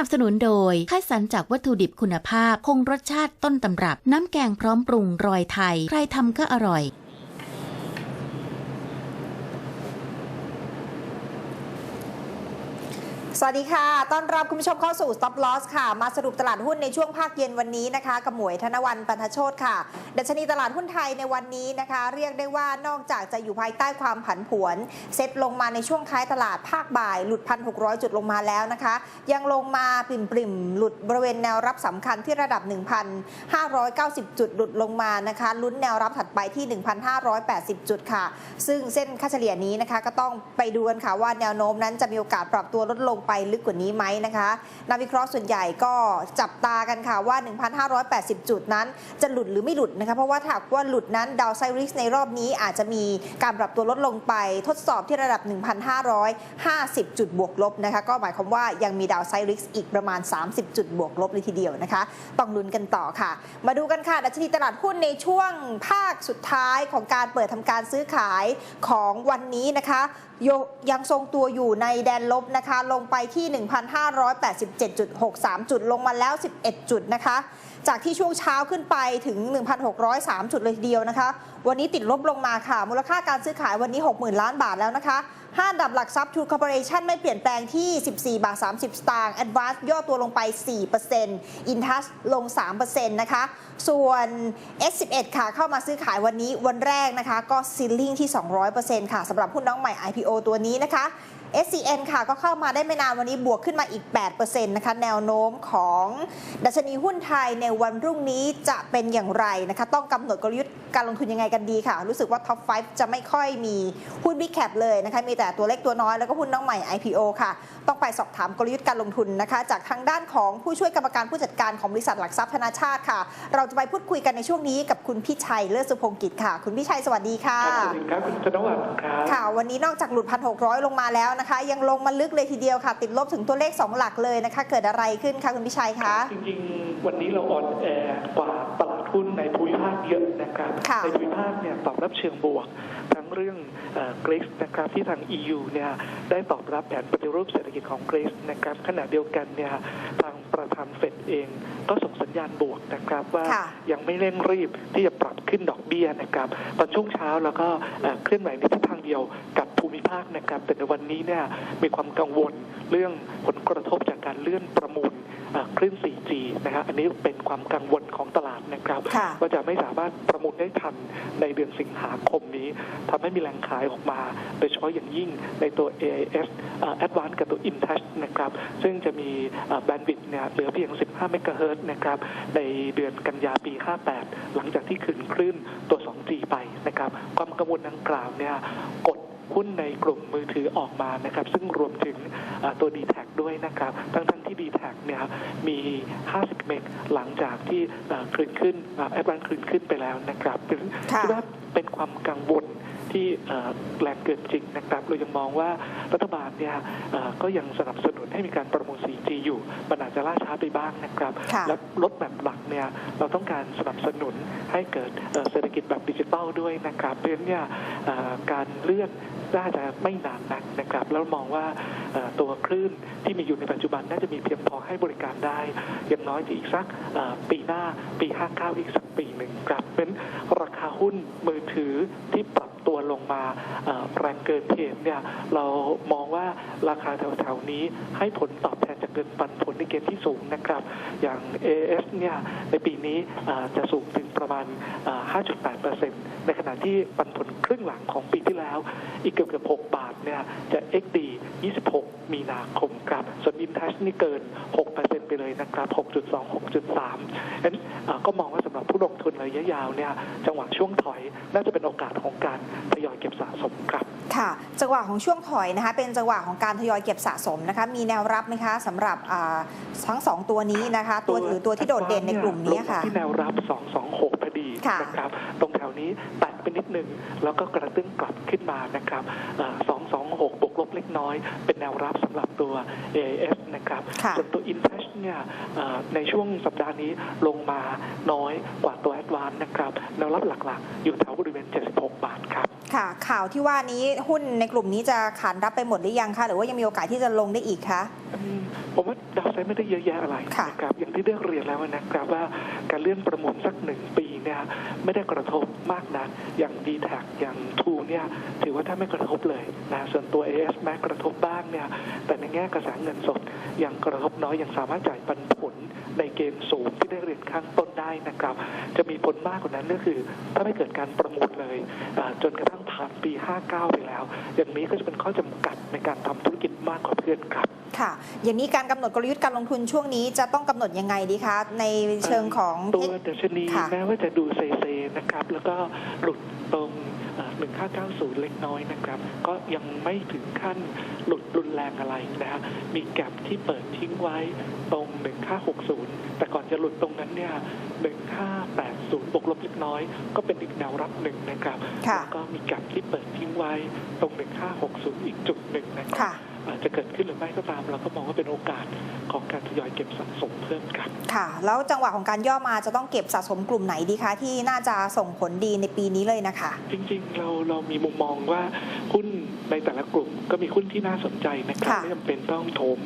นับสนุนโดยคัดสรรจากวัตถุดิบคุณภาพ คงรสชาติต้นตำรับ น้ำแกงพร้อมปรุงรอยไทย ใครทำก็อร่อย สวัสดีค่ะ ต้อนรับคุณผู้ชมเข้าสู่ Stop Loss ค่ะ มาสรุปตลาดหุ้นในช่วงภาคเย็นวันนี้นะคะ กับหมวยธนวันปันทโชตค่ะ ดัชนีตลาดหุ้นไทยในวันนี้นะคะ เรียกได้ว่านอกจากจะอยู่ภายใต้ความผันผวน เซ็ตลงมาในช่วงท้ายตลาดภาคบ่าย หลุด 1,600 จุดลงมาแล้วนะคะ ยังลงมาปริ่มๆหลุดบริเวณแนวรับสำคัญที่ระดับ 1,590 จุดหลุดลงมานะคะ ลุ้นแนวรับถัดไปที่ 1,580 จุดค่ะ ซึ่งเส้นค่าเฉลี่ยนี้นะคะก็ต้องไปดูกันค่ะว่าแนวโน้มนั้นจะมีโอกาสปรับตัวลดลงไปลึกกว่านี้ไหมนะคะนักวิเคราะห์ส่วนใหญ่ก็จับตากันค่ะว่า 1,580 จุดนั้นจะหลุดหรือไม่หลุดนะคะเพราะว่าถ้าว่าหลุดนั้นดาวไซริสในรอบนี้อาจจะมีการปรับตัวลดลงไปทดสอบที่ระดับ 1,550 จุดบวกลบนะคะก็หมายความว่ายังมีดาวไซริสอีกประมาณ 30 จุดบวกลบเลยทีเดียวนะคะต้องลุ้นกันต่อค่ะ มาดูกันค่ะดัชนีตลาดหุ้นในช่วงภาคสุดท้ายของการเปิดทำการซื้อขายของวันนี้นะคะยังทรงตัวอยู่ในแดนลบนะคะ ลงไปที่ 1,587.63 จุดลงมาแล้ว 11 จุดนะคะ จากที่ช่วงเช้าขึ้นไปถึง 1,603 จุดเลยทีเดียวนะคะ วันนี้ติดลบลงมาค่ะ มูลค่าการซื้อขายวันนี้ 60,000 ล้านบาทแล้วนะคะห้าดับหลักทรัพย์ True Corporation ไม่เปลี่ยนแปลงที่ 14 บาท 30 สตางค์ Advance ย่อตัวลงไป4% Intouch ลง 3%นะคะ ส่วน S11 ค่ะ เข้ามาซื้อขายวันนี้วันแรกนะคะ ก็ซีลลิ่งที่ 200%ค่ะสำหรับหุ้นน้องใหม่ IPO ตัวนี้นะคะ SCN ค่ะก็เข้ามาได้ไม่นานวันนี้บวกขึ้นมาอีก 8%นะคะแนวโน้มของดัชนีหุ้นไทยในวันพรุ่งนี้จะเป็นอย่างไรนะคะต้องกำหนดกลยุทธ์การลงทุนยังไงกันดีค่ะ รู้สึกว่า Top 5จะไม่ค่อยมีหุ้น Big Cap เลยนะคะมีแต่ตัวเล็กตัวน้อยแล้วก็หุ้นน้องใหม่ IPO ค่ะ ต้องไปสอบถามกลยุทธ์การลงทุนนะคะ จากทางด้านของผู้ช่วยกรรมการผู้จัดการของบริษัทหลักทรัพย์ธนาชาติค่ะ เราจะไปพูดคุยกันในช่วงนี้กับคุณพี่ชัยเลิศสุพงศ์กิจค่ะ คุณพี่ชัยสวัสดีค่ะครับสวัสดีครับคุณธนวัฒน์ครับค่ะวันนี้นอกจากหลุด1,600ลงมาแล้วนะคะ ยังลงมาลึกเลยทีเดียวค่ะ ติดลบถึงตัวเลข 2 หลักเลยนะคะ เกิดอะไรขึ้นคะคุณพิชัยคะ จริงๆ วันนี้เราออนแอร์กว่าตลาดหุ้นในภูมิภาคเยอะนะครับค่ะในภูมิภาคเนี่ยตอบรับเชิงบวก ทั้งเรื่องเกรซนะครับที่ทาง EU เนี่ยได้ตอบรับแผนปฏิรูปเศรษฐกิจของเกรซนะครับขณะเดียวกันเนี่ยทางประธานเฟดเองก็ส่งสัญญาณบวกนะครับว่าค่ะยังไม่เร่งรีบที่จะปรับขึ้นดอกเบี้ยนะครับตอนช่วงเช้าแล้วก็เอ่อเคลื่อนไหวในทิศทางเดียวกับภูมิภาคนะครับ แต่ในวันนี้เนี่ยมีความกังวลเรื่องผลกระทบจากการเลื่อนประมูลเอ่อคลื่น 4G นะฮะอันนี้เป็นความกังวลของตลาดนะครับค่ะว่าจะไม่สามารถประมูลได้ทันในเดือนสิงหาคมนี้ทำให้มีแรงขายออกมา โดยเฉพาะอย่างยิ่งในตัว AIS เอ่อ Advance กับตัว InTouch นะครับ ซึ่งจะมีแบนด์วิดเนี่ยเหลือเพียง 15 เมกะเฮิรตซ์นะครับ ในเดือนกันยาปี 58 หลังจากที่ขึ้นคลื่นตัว 2G ไปนะครับ ความกังวลดังกล่าวเนี่ยกดหุ้นในกลุ่มมือถือออกมานะครับ ซึ่งรวมถึงเอ่อตัว d t แทด้วยนะครับ ทั้งทั้งๆที่ d t แทเนี่ยมี 50 เมกหลังจากที่เอ่อคลื่นขึ้นแอดวานคลื่นขึ้นไปแล้วนะครับเป็นค่ะคิดว่าเป็นความกังวล ที่เอ่อแรงเกินจริงนะครับเรายังมองว่ารัฐบาลเนี่ยเอ่อก็ยังสนับสนุนให้มีการประมูล 4G อยู่มันอาจจะล่าช้าไปบ้างนะครับค่ะและรถแบบหลักเนี่ยเราต้องการสนับสนุนให้เกิดเอ่อเศรษฐกิจแบบดิจิทัลด้วยนะครับเพราะฉะนั้นเนี่ยเอ่อการเลื่อนน่าจะไม่นานนักนะครับ แล้วมองว่าเอ่อตัวคลื่นที่มีอยู่ในปัจจุบันน่าจะมีเพียงพอให้บริการได้อย่างน้อยจะอีกสักเอ่อปีหน้าปี 59 อีกสักปีหนึ่งครับเป็นราคาหุ้นมือถือที่ปรับ ตัวลงมาแรงเกินเหตุเนี่ยเรามองว่าราคาแถวๆนี้ให้ผลตอบแทนจากเงินปันผลในเกณฑ์ที่สูงนะครับ อย่าง AS เนี่ยในปีนี้จะสูงถึงประมาณเอ่อ5.8%ในขณะที่ปันผลครึ่งหลังของปีที่แล้ว อีกเกือบเกือบ6บาทเนี่ยจะ XD 26 มีนาคมครับ ส่วน Intouch นี่เกิน 6%ไปเลยนะครับ 6.2 6.3 นั้นก็มองว่าสำหรับผู้ลงทุนระยะยาวเนี่ยจังหวะช่วงถอยน่าจะเป็นโอกาสของการทยอยเก็บสะสมครับค่ะ จังหวะของช่วงถอยนะคะ เป็นจังหวะของการทยอยเก็บสะสมนะคะ มีแนวรับไหมคะสำหรับอ่าทั้งสองตัวนี้นะคะ ตัวหรือตัวที่โดดเด่นในกลุ่มนี้ค่ะลงมาที่แนวรับ 226พอดีค่ะ นะครับ ตรงแถวนี้แตะไปนิดนึง แล้วก็กระตึ้งกลับขึ้นมานะครับเอ่อ226บวกลบเล็กน้อย เป็นแนวรับสำหรับตัว AIS นะครับค่ะส่วนตัว Intouch เนี่ยเอ่อในช่วงสัปดาห์นี้ลงมาน้อยกว่าตัว Advance นะครับ แนวรับหลักๆ อยู่แถวบริเวณ 76 บาทครับ ค่ะ ข่าวที่ว่านี้หุ้นในกลุ่มนี้จะขานรับไปหมดหรือยังคะหรือว่ายังมีโอกาสที่จะลงได้อีกคะอืมผมว่าดาวไซด์ไม่ได้เยอะแยะอะไรค่ะ นะครับอย่างที่ได้เรียนแล้วนะครับว่าการเลื่อนประมูลสักหนึ่งปีเนี่ยไม่ได้กระทบมากนะ อย่าง d t แทอย่างทู เนี่ยถือว่าถ้าไม่กระทบเลยนะส่วนตัว AS แม้กระทบบ้างเนี่ยแต่ในแง่กระแสเงินสดยังกระทบน้อยยังสามารถจ่ายปันผลในเกณฑ์สูงที่ได้เรียนข้างต้นได้นะครับ จะมีผลมากกว่านั้นก็คือ ถ้าไม่เกิดการประมูลเลยอ่าจนกระทั่งผ่านปี 59 ไปแล้ว อย่างนี้ก็จะเป็นข้อจำกัดในการทำธุรกิจมากกว่าเพื่อนครับค่ะ อย่างนี้การกำหนดกลยุทธ์การลงทุนช่วงนี้จะต้องกำหนดยังไงดีคะ ในเชิงของตัวดัชนีค่ะแม้ว่าจะดูเซเซนะครับ แล้วก็หลุดตรงเอ่อ 1590 เล็กน้อยนะครับ ก็ยังไม่ถึงขั้นหลุดรุนแรงอะไรนะฮะมีแกลบที่เปิดทิ้งไว้ตรง 1560 แต่ก่อนจะหลุดตรงนั้นเนี่ย 1580 บวกลบเล็กน้อย ก็เป็นอีกแนวรับหนึ่งนะครับค่ะแล้วก็มีแกลบที่เปิดทิ้งไว้ตรง 1560 อีกจุดหนึ่งนะครับค่ะ อาจจะเกิดขึ้นหรือไม่ก็ตาม เราก็มองว่าเป็นโอกาสของการทยอยเก็บสะสมเพิ่มครับค่ะ แล้วจังหวะของการย่อมาจะต้องเก็บสะสมกลุ่มไหนดีคะ ที่น่าจะส่งผลดีในปีนี้เลยนะคะ จริงๆ เราเรามีมุมมองว่าหุ้นในแต่ละกลุ่มก็มีหุ้นที่น่าสนใจนะครับค่ะไม่จำเป็นต้องโถม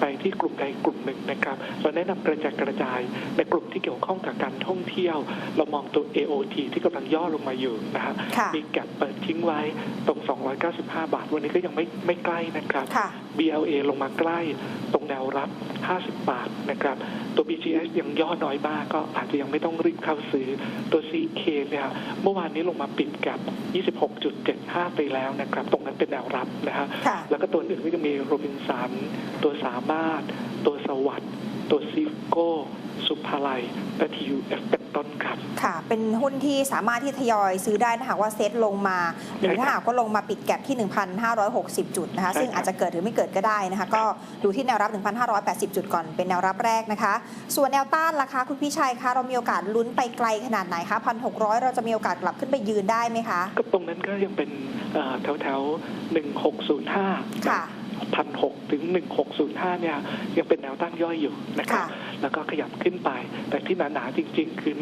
ไปที่กลุ่มใดกลุ่มหนึ่งนะครับเราแนะนำกระจายกระจายในกลุ่มที่เกี่ยวข้องกับการท่องเที่ยว เรามองตัว AOT ที่กำลังย่อลงมาอยู่นะฮะค่ะมีแก็บเปิดทิ้งไว้ตรง 295 บาท วันนี้ก็ยังไม่ไม่ใกล้นะครับค่ะ BLA ลงมาใกล้ตรงแนวรับ 50 บาทนะครับ ตัว BGS ยังย่อน้อยมากก็อาจจะยังไม่ต้องรีบเข้าซื้อ ตัว CK เนี่ยเมื่อวานนี้ลงมาปิดกับ 26.75 ไปแล้วนะครับ ตรงนั้นเป็นแนวรับนะฮะค่ะแล้วก็ตัวอื่นก็จะมีโรบินสันตัวสามารถ ตัวสวัสด์ตัวซิฟโก้ สุภาลัยและทียูเอฟเป็นต้นครับค่ะ เป็นหุ้นที่สามารถที่ทยอยซื้อได้ถ้าหากว่าเซ็ตลงมา หรือถ้าหากว่าลงมาปิดแก็บที่ 1,560 จุดนะคะใช่ครับซึ่งอาจจะเกิดหรือไม่เกิดก็ได้นะคะ ก็ดูที่แนวรับ 1,580 จุดก่อนเป็นแนวรับแรกนะคะ ส่วนแนวต้านราคาคุณพี่ชัยคะเรามีโอกาสลุ้นไปไกลขนาดไหนคะ1,600 เราจะมีโอกาสกลับขึ้นไปยืนได้ไหมคะ ก็ตรงนั้นก็ยังเป็นแถวแถวหนึ่งหกศูนย์ห้าค่ะ พันหกถึงหนึ่งหกศูนย์ห้าเนี่ยยังเป็นแนวต้านย่อยอยู่นะครับค่ะแล้วก็ขยับขึ้นไป แต่ที่หนาๆจริง ๆ คือ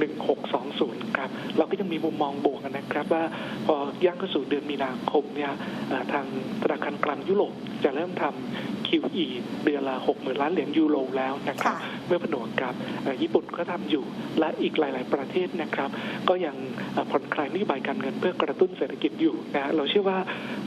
1620 ครับ เราก็ยังมีมุมมองบวกนะครับว่าพอย่างเข้าสู่เดือนมีนาคมเนี่ยเอ่อทางธนาคารกลางยุโรปจะเริ่มทำ QE เดือนละ60,000 ล้านเหรียญยูโรแล้วนะครับค่ะเมื่อผนวกกับเอ่อญี่ปุ่นก็ทำอยู่ และอีกหลาย ๆ ประเทศนะครับ ก็ยังเอ่อผ่อนคลายนโยบายการเงินเพื่อกระตุ้นเศรษฐกิจอยู่นะเราเชื่อว่า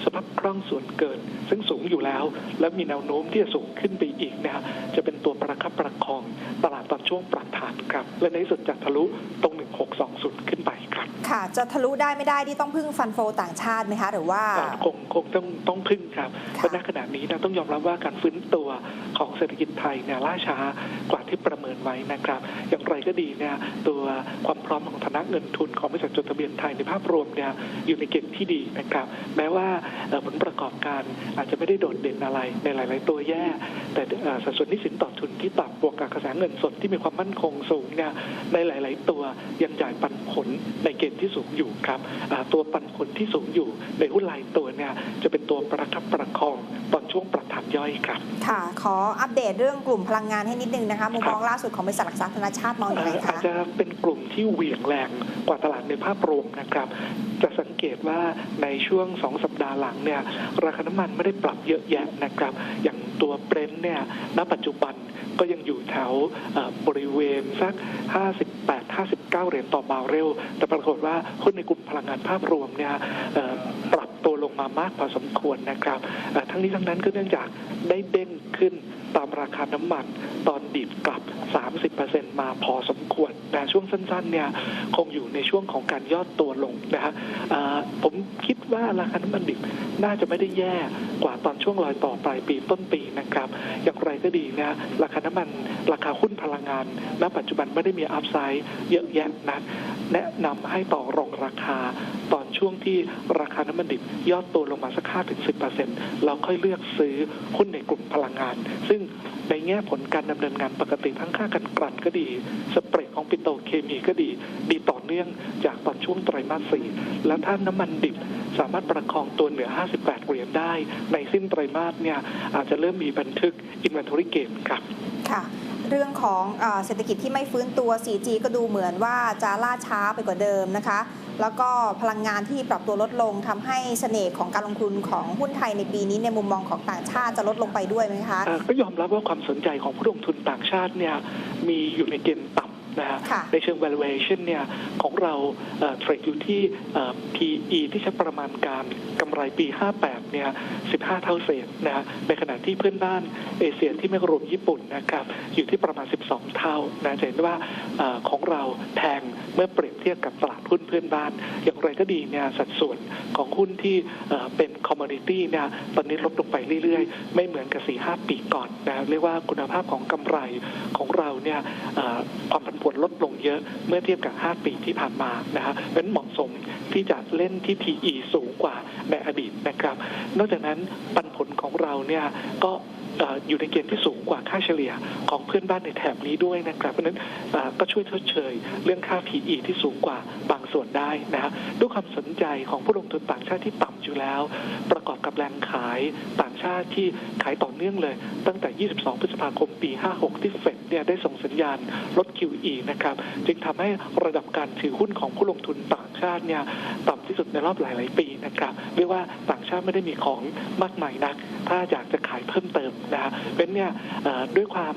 สภาพคล่องส่วนเกินซึ่งสูงอยู่แล้วและมีแนวโน้มที่จะสูงขึ้นไปอีกนะฮะจะเป็นตัวประคับประคองตลาดตอนช่วงปรับฐานครับ และในสุดจะทะลุตรง 1620 ขึ้นไป ครับค่ะ จะทะลุได้ไม่ได้ที่ต้องพึ่งฟันโฟต่างชาติไหมคะหรือว่าอ่าคงคงต้องต้องพึ่งครับเพราะณขณะนี้นะต้องยอมรับว่าการฟื้นตัวของเศรษฐกิจไทยเนี่ยล่าช้ากว่าที่ประเมินไว้นะครับ อย่างไรก็ดีเนี่ยตัวความพร้อมของฐานะเงินทุนของบริษัทจดทะเบียนไทยในภาพรวมเนี่ยอยู่ในเกณฑ์ที่ดีนะครับ แม้ว่าเอ่อผลประกอบการอาจจะไม่ได้โดดเด่นอะไรในหลาย ๆ ตัวแย่ แต่เอ่อสัดส่วนหนี้สินต่อทุนที่ต่ำบวกกับกระแสเงินสดที่มีความมั่นคงสูงเนี่ยในหลาย ๆ ตัวยังจ่ายปันผลในเกณฑ์ที่สูงอยู่ครับอ่าตัวปันผลที่สูงอยู่ในหุ้นรายตัวเนี่ยจะเป็นตัวประคับประคองตอนช่วงปรับฐานย่อยครับ ค่ะ ขออัปเดตเรื่องกลุ่มพลังงานให้นิดนึงนะคะมุมมองล่าสุดของบริษัทหลักทรัพย์ธนาชาติมองอย่างไรเอ่ออาคะจจะเป็นกลุ่มที่เหวี่ยงแรงกว่าตลาดในภาพรวมนะครับจะสังเกตว่าในช่วง 2 สัปดาห์หลังเนี่ยราคาน้ำมันไม่ได้ปรับเยอะแยะนะครับ อย่างตัวเบรนท์เนี่ยณปัจจุบันก็ยังอยู่แถวเอ่อบริเวณสัก9 เหรียญต่อบาร์เรล แต่ปรากฏว่าหุ้นในกลุ่มพลังงานภาพรวมเนี่ยปรับตัวลงมามากพอสมควรนะครับ ทั้งนี้ทั้งนั้นก็เนื่องจากได้เด้งขึ้นตามราคาน้ำมันตอนดีดกลับ 30%มาพอสมควรนะช่วงสั้นๆเนี่ยคงอยู่ในช่วงของการย่อตัวลงนะฮะผมคิดว่าราคาน้ำมันดิบน่าจะไม่ได้แย่กว่าตอนช่วงรอยต่อปลายปีต้นปีนะครับ อย่างไรก็ดีนะราคาน้ำมันราคาหุ้นพลังงานณปัจจุบันไม่ได้มีอัพไซด์เยอะยะนะแนะนำให้ต่อรองราคา ตอนช่วงที่ราคาน้ำมันดิบย่อตัวลงมาสัก5-10%เปอร์เซ็นต์เราค่อยเลือกซื้อหุ้นในกลุ่มพลังงาน ซึ่งในแง่ผลการดำเนินงานปกติทั้งค่ากันกลั่นก็ดี สเปรดของปิโตเคมีก็ดี ดีต่อเนื่องจากตอนช่วงไตรมาสสี่แล้วถ้าน้ำมันดิบสามารถประคองตัวเหนือ 58 เหรียญได้ ในสิ้นไตรมาสเนี่ยอาจจะเริ่มมีบันทึก inventory gain ครับ ค่ะ เรื่องของเศรษฐกิจที่ไม่ฟื้นตัว 4G ก็ดูเหมือนว่าจะล่าช้าไปกว่าเดิมนะคะ แล้วก็พลังงานที่ปรับตัวลดลงทำให้เสน่ห์ของการลงทุนของหุ้นไทยในปีนี้ในมุมมองของต่างชาติจะลดลงไปด้วยไหมคะ ก็ยอมรับว่าความสนใจของผู้ลงทุนต่างชาติเนี่ยมีอยู่ในเกณฑ์ต่ำ นะฮะค่ะในเชิง valuation เนี่ยของเราเทรดอยู่ที่เอ่อ PE ที่ใช้ประมาณการกำไรปี 58 เนี่ย 15 เท่าเศษนะฮะในขณะที่เพื่อนบ้านเอเชียที่ไม่รวมญี่ปุ่นนะครับอยู่ที่ประมาณ 12 เท่านะจะเห็นว่าเออของเราแพงเมื่อเปรียบเทียบกับตลาดหุ้นเพื่อนบ้าน อย่างไรก็ดีเนี่ยสัดส่วนของหุ้นที่เอ่อเป็น commodity เนี่ยตอนนี้ลดลงไปเรื่อยๆ ไม่เหมือนกับ 4-5 ปีก่อนนะเรียกว่าคุณภาพของกำไรของเราเนี่ยเอ่อความผันผวนลดลงเยอะเมื่อเทียบกับ 5 ปีที่ผ่านมานะครับเป็นเหมาะสมที่จะเล่นที่ PE สูงกว่าในอดีตนะครับ นอกจากนั้นปันผลของเราเนี่ยก็ อยู่ในเกณฑ์ที่สูงกว่าค่าเฉลี่ยของเพื่อนบ้านในแถบนี้ด้วยนะครับ เพราะนั้นก็ช่วยชดเชย เรื่องค่า PE ที่สูงกว่าบางส่วนได้นะฮะด้วยความสนใจของผู้ลงทุนต่างชาติที่ต่ำอยู่แล้ว ประกอบกับแรงขายต่างชาติที่ขายต่อเนื่องเลย ตั้งแต่ 22 พฤษภาคมปี 56 ที่เฟดเนี่ยได้ส่งสัญญาณลด QE นะครับ จึงทำให้ระดับการถือหุ้นของผู้ลงทุนต่างชาติเนี่ยต่ำที่สุดในรอบหลาย ๆ ปีนะครับเรียกว่าต่างชาติไม่ได้มีของมากมายนัก ถ้าอยากจะขายเพิ่มเติมนะฮะเป็นเนี่ยด้วยความ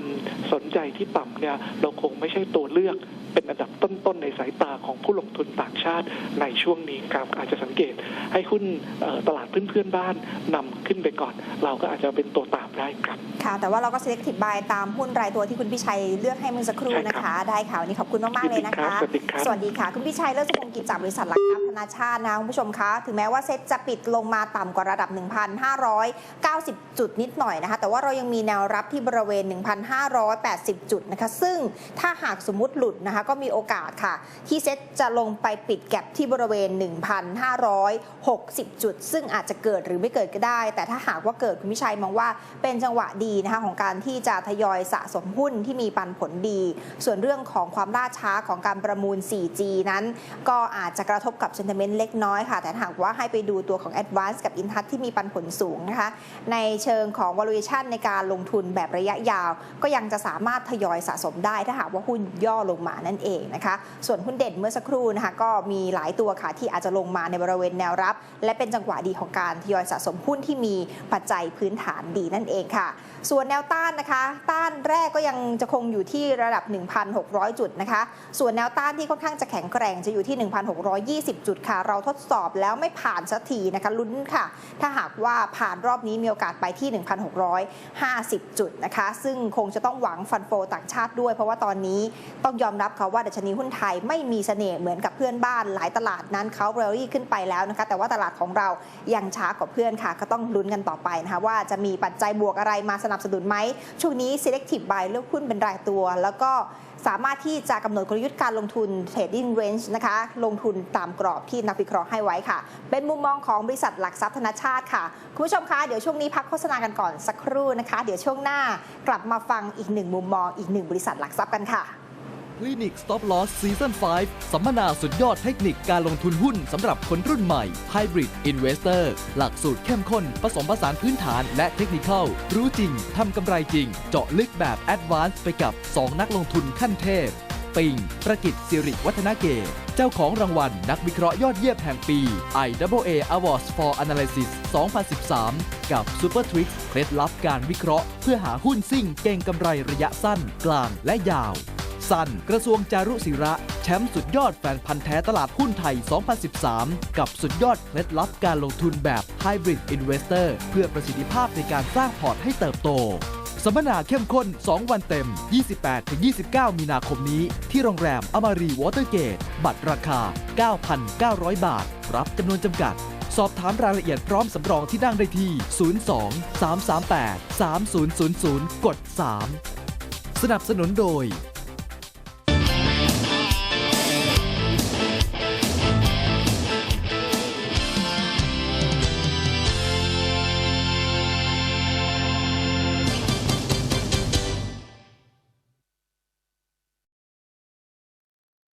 สนใจที่ต่ำเนี่ยเราคงไม่ใช่ตัวเลือก เป็นอันดับต้นๆในสายตาของผู้ลงทุนต่างชาติในช่วงนี้ครับอาจจะสังเกตให้หุ้นเอ่อตลาดเพื่อนๆบ้านนำขึ้นไปก่อน เราก็อาจจะเป็นตัวตามได้ครับ ค่ะ แต่ว่าเราก็ selective buy ตามหุ้นรายตัวที่คุณพี่ชัยเลือกให้เมื่อสักครู่นะคะ ได้ค่ะวันนี้ขอบคุณมาก ๆ เลยนะคะ สวัสดีครับสวัสดีค่ะ คุณพี่ชัยเลิศสุพงศ์กิจจากบริษัทหลักทรัพย์ธนาชาตินะคุณผู้ชมคะถึงแม้ว่าเซ็ตจะปิดลงมาต่ำกว่าระดับ 1,590 จุดนิดหน่อยนะคะ แต่ว่าเรายังมีแนวรับที่บริเวณ 1,580 จุดนะคะ ซึ่งถ้าหากสมมุติหลุดนะคะก็มีโอกาสค่ะ ที่เซ็ตจะลงไปปิดแก็บที่บริเวณ 1,560 จุด ซึ่งอาจจะเกิดหรือไม่เกิดก็ได้ แต่ถ้าหากว่าเกิดคุณพิชัยมองว่าเป็นจังหวะดีนะคะของการที่จะทยอยสะสมหุ้นที่มีปันผลดี ส่วนเรื่องของความล่าช้าของการประมูล 4G นั้น ก็อาจจะกระทบกับ sentiment เล็กน้อยค่ะ แต่ถ้าหากว่าให้ไปดูตัวของ Advance กับ i n t o u c h ที่มีปันผลสูงนะคะ ในเชิงของ valuation ในการลงทุนแบบระยะยาว ก็ยังจะสามารถทยอยสะสมได้ถ้าหากว่าหุ้นย่อลงมานั่นเองนะคะ ส่วนหุ้นเด่นเมื่อสักครู่นะคะก็มีหลายตัวค่ะที่อาจจะลงมาในบริเวณแนวรับ และเป็นจังหวะดีของการทยอยสะสมหุ้นที่มีปัจจัยพื้นฐานดีนั่นเองค่ะส่วนแนวต้านนะคะ ต้านแรกก็ยังจะคงอยู่ที่ระดับ 1,600 จุดนะคะ ส่วนแนวต้านที่ค่อนข้างจะแข็งแกร่งจะอยู่ที่ 1,620 จุดค่ะ เราทดสอบแล้วไม่ผ่านสักทีนะคะลุ้นค่ะ ถ้าหากว่าผ่านรอบนี้มีโอกาสไปที่ 1,650 จุดนะคะ ซึ่งคงจะต้องหวังฟันโฟต่างชาติด้วย เพราะว่าตอนนี้ต้องยอมรับค่ะว่าดัชนีหุ้นไทยไม่มีเสน่ห์เหมือนกับเพื่อนบ้านหลายตลาดนั้นเขาเรลลี่ขึ้นไปแล้วนะคะ แต่ว่าตลาดของเรายังช้ากว่าเพื่อนค่ะ ก็ต้องลุ้นกันต่อไปนะคะว่าจะมีปัจจัยบวกอะไรมาสนับสนุนไหม ช่วงนี้ selective buy เลือกหุ้นเป็นรายตัว แล้วก็สามารถที่จะกำหนดกลยุทธ์การลงทุน trading range นะคะ ลงทุนตามกรอบที่นักวิเคราะห์ให้ไว้ค่ะ เป็นมุมมองของบริษัทหลักทรัพย์ธนชาติค่ะ คุณผู้ชมคะ เดี๋ยวช่วงนี้พักโฆษณากันก่อนสักครู่นะคะ เดี๋ยวช่วงหน้ากลับมาฟังอีกหนึ่งมุมมองอีกหนึ่งบริษัทหลักทรัพย์กันค่ะ คลินิก Stop Loss Season 5 สัมมนาสุดยอดเทคนิคการลงทุนหุ้นสำหรับคนรุ่นใหม่ Hybrid Investor หลักสูตรเข้มข้น ผสมผสานพื้นฐานและเทคนิคอลรู้จริง ทำกำไรจริง เจาะลึกแบบ Advanced ไปกับ 2 นักลงทุนขั้นเทพ ปิงประกิตสิริวัฒนเกตเจ้าของรางวัลนักวิเคราะห์ยอดเยี่ยมแห่งปี IAA Awards for Analysis 2013 กับ Super Tricks เคล็ดลับการวิเคราะห์ เพื่อหาหุ้นซิ่งเก่งกำไรระยะสั้น กลางและยาว สัน กระทรวงจารุศิระ แชมป์สุดยอดแฟนพันธ์แท้ตลาดหุ้นไทย 2013 กับสุดยอดเคล็ดลับการลงทุนแบบ Hybrid Investor เพื่อประสิทธิภาพในการสร้างพอร์ตให้เติบโตสัมมนาเข้มข้น 2 วันเต็ม 28-29 มีนาคมนี้ ที่โรงแรมอมารีวอเตอร์เกต บัตรราคา 9,900 บาท รับจำนวนจำกัด สอบถามรายละเอียดพร้อมสำรองที่นั่งได้ที่ 02 338 3000 กด 3 สนับสนุนโดย